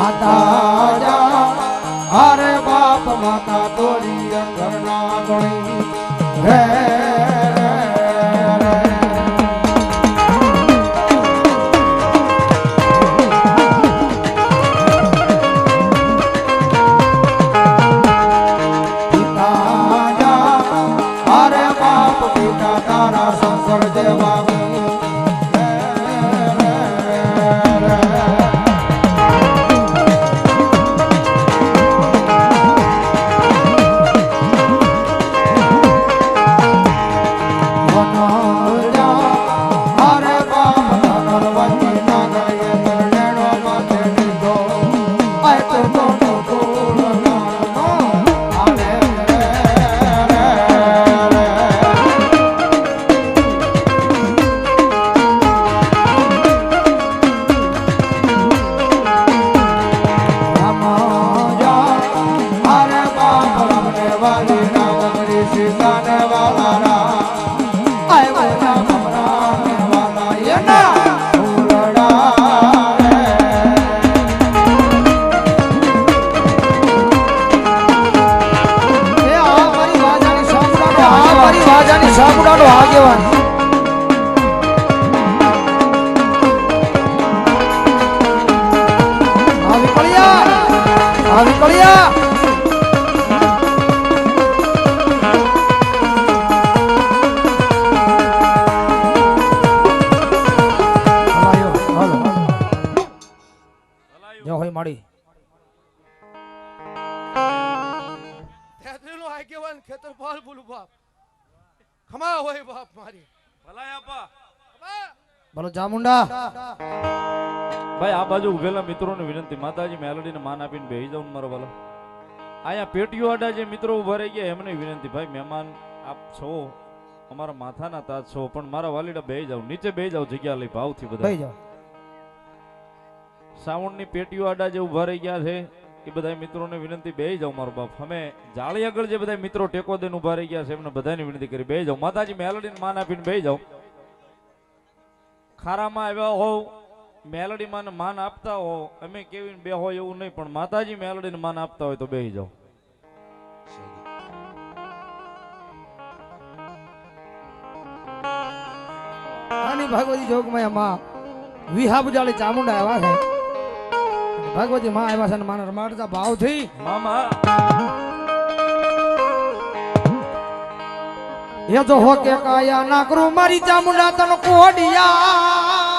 માતા જા અરે બાપ માતા તોરી અંગના ગણી સાંભળાનો આગેવાન આવી કળિયા આવી કળિયા જો હોય માડી. તેત્રીનો આગેવાન ખેતર પાલ બોલું બાપ. ખમા હોય બાપ મારી. ભલાય આપા. બોલો ચામુંડા ભાઈ આ બાજુ ઉભેલા મિત્રોને વિનંતી માતાજી મેલડીને માન આપીને બેહી જાવ ને મારો ભલો અહીંયા પેટીઓ આડા જે મિત્રો ઊભા રહી ગયા એમને વિનંતી ભાઈ મહેમાન આપ છો. અમારા માથાના તાજ છો પણ મારા વાલીડા બે જાવ નીચે બે જાવ જગ્યા લઈ ભાવથી બધા. સાવણની પેટીઓ આડા જે ઊભા રહી ગયા છે, એ બધા મિત્રોને વિનંતી, બેહી જાઓ મારો બાપ. અમે જાળી આગળ જે બધા મિત્રો ટેકો દઈને ઊભા રહી ગયા છે, એમને બધાની વિનંતી કરી બે જાવ માતાજી મેલડીને માન આપીને બે જાવ ખારામાં આવ્યા હોવ મેલડી માને માન આપતા હો, અમે કેવી બે હોય એવું નહીં, પણ માતાજી મેલડીને માન આપતા હોય તો જાવ આની ભગવતી જોગમાં એમાં વિહા જાળી ચામુંડા આવ્યા છે. ભગવતી માં આવ્યા છે ને માને રમાડતા ભાવથી મામા. એ તો હો કે કાયા ના કરું મારી ચામુંડા તન કોડિયા.